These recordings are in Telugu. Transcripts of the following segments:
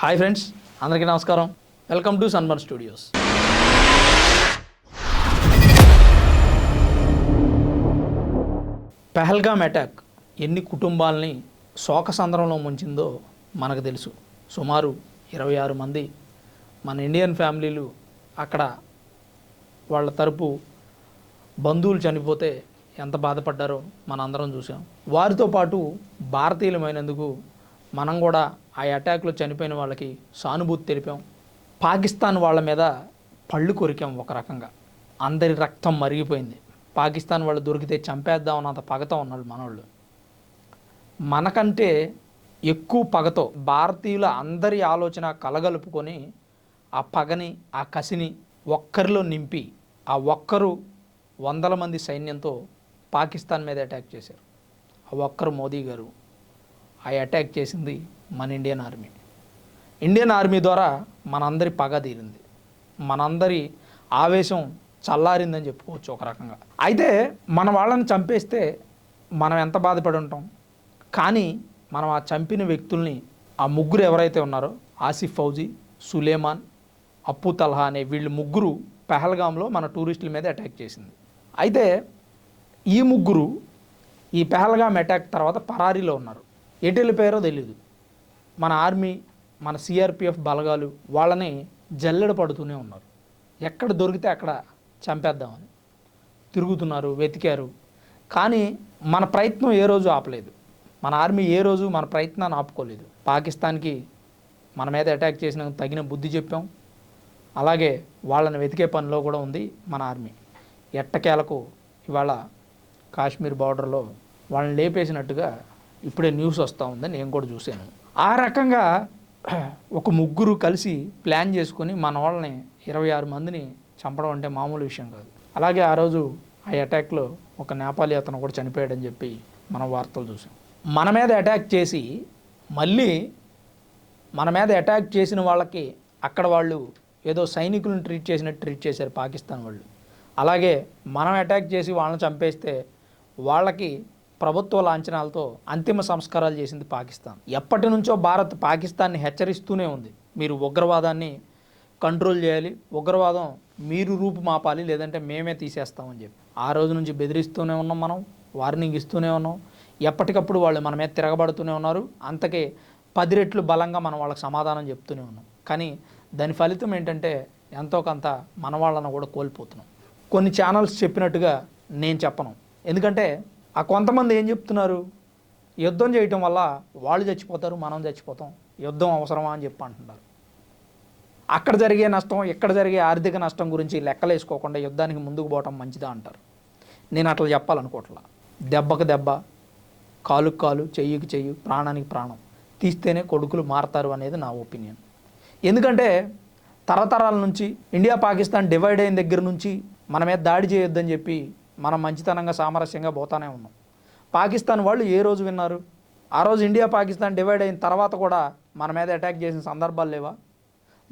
హాయ్ ఫ్రెండ్స్ అందరికీ నమస్కారం. Welcome to Sunburn studios Pahalgam attack ఎన్ని కుటుంబాలని శోకసంద్రంలో ముంచిందో మనకు తెలుసు. సుమారు ఇరవై ఆరు మంది మన ఇండియన్ ఫ్యామిలీలు అక్కడ వాళ్ళ తరపు బంధువులు చనిపోతే ఎంత బాధపడ్డారో మన అందరం చూసాం వారితో పాటు భారతీయులమైనందుకు మనం కూడా ఆ అటాక్లో చనిపోయిన వాళ్ళకి సానుభూతి తెలిపాం. పాకిస్తాన్ వాళ్ళ మీద పళ్ళు కొరికాం ఒక రకంగా. అందరి రక్తం మరిగిపోయింది. పాకిస్తాన్ వాళ్ళు దొరికితే చంపేద్దాం అన్నంత పగతో ఉన్నాడు మనోళ్ళు. మనకంటే ఎక్కువ పగతో భారతీయుల అందరి ఆలోచన కలగలుపుకొని ఆ పగని ఆ కసిని ఒక్కరిలో నింపి ఆ ఒక్కరు వందల మంది సైన్యంతో పాకిస్తాన్ మీద అటాక్ చేశారు. ఆ ఒక్కరు మోదీ గారు ఆ అటాక్ చేసింది మన ఇండియన్ ఆర్మీ ఇండియన్ ఆర్మీ ద్వారా మనందరి పగ తీరింది. మనందరి ఆవేశం చల్లారిందని చెప్పుకోవచ్చు ఒక రకంగా. అయితే మన వాళ్ళని చంపేస్తే మనం ఎంత బాధపడి ఉంటాం? కానీ మనం ఆ చంపిన వ్యక్తుల్ని ఆ ముగ్గురు ఎవరైతే ఉన్నారో ఆసిఫ్ ఫౌజీ సులేమాన్ అప్పు తల్హా అనే వీళ్ళు ముగ్గురు పెహల్గాంలో మన టూరిస్టుల మీద అటాక్ చేసింది. అయితే ఈ ముగ్గురు ఈ పెహల్గాం అటాక్ తర్వాత పరారీలో ఉన్నారు. ఎటు వెళ్ళిపోయారో తెలియదు మన ఆర్మీ మన సిఆర్పిఎఫ్ బలగాలు వాళ్ళని జల్లెడ పడుతూనే ఉన్నారు. ఎక్కడ దొరికితే అక్కడ చంపేద్దామని. తిరుగుతున్నారు వెతికారు. కానీ మన ప్రయత్నం ఏ రోజు ఆపలేదు. మన ఆర్మీ ఏ రోజు మన ప్రయత్నాన్ని ఆపుకోలేదు. పాకిస్తాన్కి మన మీద అటాక్ చేసిన తగిన బుద్ధి చెప్పాం. అలాగే వాళ్ళని వెతికే పనిలో కూడా ఉంది మన ఆర్మీ. ఎట్టకేలకు ఇవాళ కాశ్మీర్ బార్డర్లో వాళ్ళని లేపేసినట్టుగా ఇప్పుడే న్యూస్ వస్తూ ఉందని నేను కూడా చూశాను. ఆ రకంగా ఒక ముగ్గురు కలిసి ప్లాన్ చేసుకొని మన వాళ్ళని ఇరవై ఆరు మందిని చంపడం అంటే మామూలు విషయం కాదు. అలాగే ఆ రోజు ఆ అటాక్లో ఒక నేపాలి అతను కూడా చనిపోయాడని చెప్పి మనం వార్తలు చూసాం మన మీద అటాక్ చేసి మళ్ళీ మన మీద అటాక్ చేసిన వాళ్ళకి అక్కడ వాళ్ళు ఏదో సైనికులను ట్రీట్ చేసినట్టు ట్రీట్ చేశారు పాకిస్తాన్ వాళ్ళు. అలాగే మనం అటాక్ చేసి వాళ్ళని చంపేస్తే వాళ్ళకి ప్రభుత్వ లాంఛనాలతో అంతిమ సంస్కారాలు చేసింది పాకిస్తాన్. ఎప్పటి నుంచో భారత్ పాకిస్తాన్ని హెచ్చరిస్తూనే ఉంది. మీరు ఉగ్రవాదాన్ని కంట్రోల్ చేయాలి ఉగ్రవాదం మీరు రూపు మాపాలి లేదంటే మేమే తీసేస్తామని చెప్పి. ఆ రోజు నుంచి బెదిరిస్తూనే ఉన్నాం మనం వార్నింగ్ ఇస్తూనే ఉన్నాం. ఎప్పటికప్పుడు వాళ్ళు మన మీద తిరగబడుతూనే ఉన్నారు. అంతకే పది రెట్లు బలంగా మనం వాళ్ళకి సమాధానం చెప్తూనే ఉన్నాం. కానీ దాని ఫలితం ఏంటంటే ఎంతో కొంత మన వాళ్ళను కూడా కోల్పోతున్నాం. కొన్ని ఛానల్స్ చెప్పినట్టుగా నేను చెప్పను. ఎందుకంటే ఆ కొంతమంది ఏం చెప్తున్నారు? యుద్ధం చేయటం వల్ల వాళ్ళు చచ్చిపోతారు మనం చచ్చిపోతాం. యుద్ధం అవసరమా అని చెప్పి అంటున్నారు. అక్కడ జరిగే నష్టం ఇక్కడ జరిగే ఆర్థిక నష్టం గురించి లెక్కలేసుకోకుండా యుద్ధానికి ముందుకు పోవటం మంచిదా అంటారు. నేను అట్లా చెప్పాలనుకోవట్లా. దెబ్బకు దెబ్బ కాలుకు కాలు చెయ్యికి చెయ్యి ప్రాణానికి ప్రాణం. తీస్తేనే కొడుకులు మారతారు అనేది నా ఒపీనియన్. ఎందుకంటే తరతరాల నుంచి ఇండియా పాకిస్తాన్ డివైడ్ అయిన దగ్గర నుంచి మన మీద దాడి చేయొద్దని చెప్పి మనం మంచితనంగా సామరస్యంగా పోతానే ఉన్నాం. పాకిస్తాన్ వాళ్ళు ఏ రోజు విన్నారు? ఆ రోజు ఇండియా పాకిస్తాన్ డివైడ్ అయిన తర్వాత కూడా మన మీద అటాక్ చేసిన సందర్భాలు లేవా?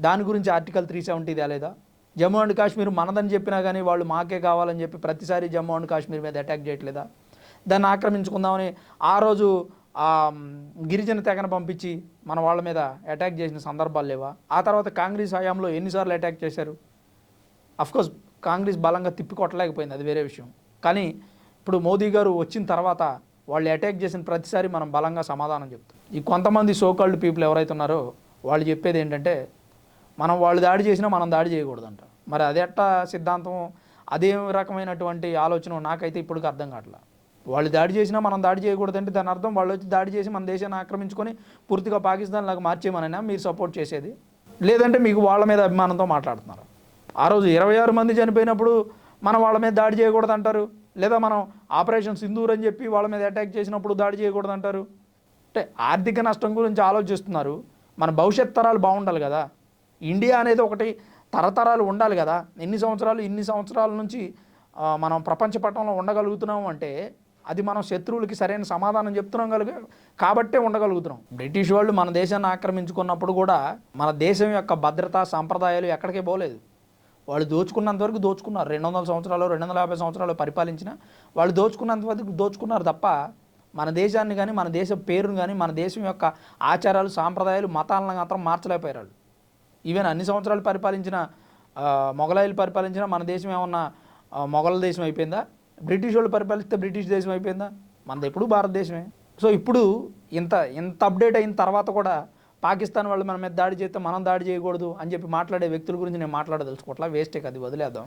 దాని గురించి ఆర్టికల్ త్రీ సెవెంటీ తేలేదా జమ్మూ అండ్ కాశ్మీర్ మనదని చెప్పినా కానీ వాళ్ళు మాకే కావాలని చెప్పి ప్రతిసారి జమ్మూ అండ్ కాశ్మీర్ మీద అటాక్ చేయట్లేదా? దాన్ని ఆక్రమించుకుందామని ఆ రోజు గిరిజన తెగను పంపించి మన వాళ్ళ మీద అటాక్ చేసిన సందర్భాలు లేవా? ఆ తర్వాత కాంగ్రెస్ హయాంలో ఎన్నిసార్లు అటాక్ చేశారు? అఫ్కోర్స్ కాంగ్రెస్ బలంగా తిప్పికొట్టలేకపోయింది. అది వేరే విషయం. కానీ ఇప్పుడు మోదీ గారు వచ్చిన తర్వాత వాళ్ళు అటాక్ చేసిన ప్రతిసారి మనం బలంగా సమాధానం చెప్తాం. ఈ కొంతమంది సోకాల్డ్ పీపుల్ ఎవరైతే ఉన్నారో వాళ్ళు చెప్పేది ఏంటంటే మనం వాళ్ళు దాడి చేసినా మనం దాడి చేయకూడదంట. మరి అది ఎట్టా సిద్ధాంతం? అదే రకమైనటువంటి ఆలోచన నాకైతే ఇప్పటికి అర్థం కావట్లా. వాళ్ళు దాడి చేసినా మనం దాడి చేయకూడదంటే దాని అర్థం వాళ్ళు వచ్చి దాడి చేసి మన దేశాన్ని ఆక్రమించుకొని పూర్తిగా పాకిస్తాన్ లాగా మార్చేయమనైనా మీరు సపోర్ట్ చేసేది? లేదంటే మీకు వాళ్ళ మీద అభిమానంతో మాట్లాడుతున్నారు? ఆ రోజు ఇరవై ఆరు మంది చనిపోయినప్పుడు మనం వాళ్ళ మీద దాడి చేయకూడదు అంటారు లేదా మనం ఆపరేషన్ సింధూర్ అని చెప్పి వాళ్ళ మీద అటాక్ చేసినప్పుడు దాడి చేయకూడదు అంటారు అంటే ఆర్థిక నష్టం గురించి ఆలోచిస్తున్నారు. మన భవిష్యత్ తరాలు బాగుండాలి కదా. ఇండియా అనేది ఒకటి తరతరాలు ఉండాలి కదా. ఎన్ని సంవత్సరాలు ఇన్ని సంవత్సరాల నుంచి మనం ప్రపంచ పటంలో ఉండగలుగుతున్నాం అంటే అది మనం శత్రువులకి సరైన సమాధానం చెప్తున్నాం కనుక కాబట్టే ఉండగలుగుతున్నాం. బ్రిటిష్ వాళ్ళు మన దేశాన్ని ఆక్రమించుకున్నప్పుడు కూడా మన దేశం యొక్క భద్రత సాంప్రదాయాలు ఎక్కడికే పోలేదు. వాళ్ళు దోచుకున్నంత వరకు దోచుకున్నారు. రెండు వందల సంవత్సరాలు రెండు వందల యాభై సంవత్సరాలు పరిపాలించిన వాళ్ళు దోచుకున్నంత వరకు దోచుకున్నారు తప్ప మన దేశాన్ని కానీ మన దేశ పేరును కానీ మన దేశం యొక్క ఆచారాలు సాంప్రదాయాలు మతాలను మాత్రం మార్చలేకపోయారు వాళ్ళు. ఈవెన్ అన్ని సంవత్సరాలు పరిపాలించిన మొఘలాయిలు పరిపాలించిన మన దేశం ఏమన్నా మొఘల దేశం అయిపోయిందా? బ్రిటిష్ వాళ్ళు పరిపాలిస్తే బ్రిటిష్ దేశం అయిపోయిందా? మనది ఎప్పుడు భారతదేశమే. సో ఇప్పుడు ఇంత ఇంత అప్డేట్ అయిన తర్వాత కూడా పాకిస్తాన్ వాళ్ళు మన మీద దాడి చేస్తే మనం దాడి చేయకూడదు అని చెప్పి మాట్లాడే వ్యక్తుల గురించి నేను మాట్లాడదలుచుకోవట్లా వేస్టే అది వదిలేద్దాం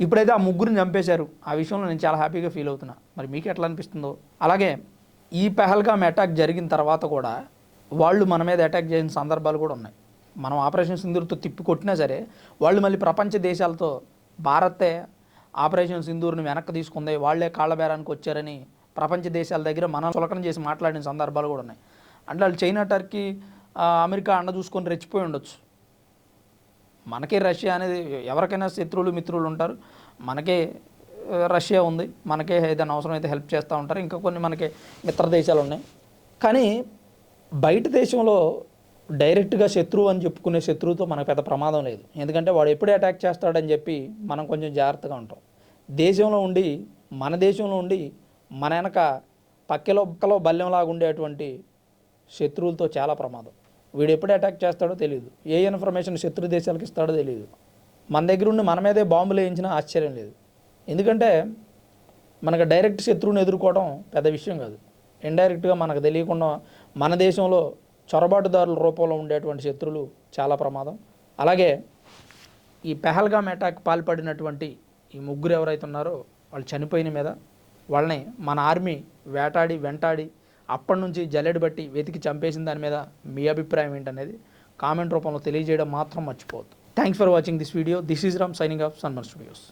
ఇప్పుడైతే ఆ ముగ్గురిని చంపేశారు. ఆ విషయంలో నేను చాలా హ్యాపీగా ఫీల్ అవుతున్నా. మరి మీకు ఎట్లా అనిపిస్తుందో? అలాగే ఈ పెహల్గామ్ అటాక్ జరిగిన తర్వాత కూడా వాళ్ళు మన మీద అటాక్ చేసిన సందర్భాలు కూడా ఉన్నాయి. మనం ఆపరేషన్ సింధూర్తో తిప్పి కొట్టినా సరే వాళ్ళు మళ్ళీ ప్రపంచ దేశాలతో భారతే ఆపరేషన్ సింధూర్ని వెనక్కి తీసుకుంది వాళ్ళే కాళ్ళబేరానికి వచ్చారని ప్రపంచ దేశాల దగ్గర మనం చులకన చేసి మాట్లాడిన సందర్భాలు కూడా ఉన్నాయి. అంటే వాళ్ళు చైనా టర్కీ అమెరికా అండ చూసుకొని రెచ్చిపోయి ఉండొచ్చు. మనకే రష్యా అనేది ఎవరికైనా శత్రువులు మిత్రులు ఉంటారు. మనకే రష్యా ఉంది. మనకే ఏదైనా అవసరం అయితే హెల్ప్ చేస్తూ ఉంటారు. ఇంకా కొన్ని మనకి మిత్ర దేశాలు ఉన్నాయి. కానీ బయట దేశంలో డైరెక్ట్గా శత్రువు అని చెప్పుకునే శత్రువుతో మనకు పెద్ద ప్రమాదం లేదు. ఎందుకంటే వాడు ఎప్పుడు అటాక్ చేస్తాడని చెప్పి మనం కొంచెం జాగ్రత్తగా ఉంటాం. దేశంలో ఉండి మన దేశంలో ఉండి మన వెనక పక్కెలో పక్కలో బల్లెంలాగా ఉండేటువంటి శత్రువులతో చాలా ప్రమాదం. వీడు ఎప్పుడు అటాక్ చేస్తాడో తెలియదు ఏ ఇన్ఫర్మేషన్ శత్రు దేశాలకు ఇస్తాడో తెలియదు మన దగ్గర ఉండి మన మీదే బాంబులు వేయించినా ఆశ్చర్యం లేదు. ఎందుకంటే మనకు డైరెక్ట్ శత్రువుని ఎదుర్కోవడం పెద్ద విషయం కాదు. ఇండైరెక్ట్గా మనకు తెలియకుండా మన దేశంలో చొరబాటుదారుల రూపంలో ఉండేటువంటి శత్రువులు చాలా ప్రమాదం. అలాగే ఈ పెహల్గామ్ అటాక్ పాల్పడినటువంటి ఈ ముగ్గురు ఎవరైతే ఉన్నారో వాళ్ళు చనిపోయిన మీద వాళ్ళని మన ఆర్మీ వేటాడి వెంటాడి అప్పటి నుంచి జల్లెడు బట్టి వెతికి చంపేసిన దాని మీద మీ అభిప్రాయం ఏంటనేది కామెంట్ రూపంలో తెలియజేయడం మాత్రం మర్చిపోవద్దు. Thanks for watching this video this is Ram signing off Sunburn studios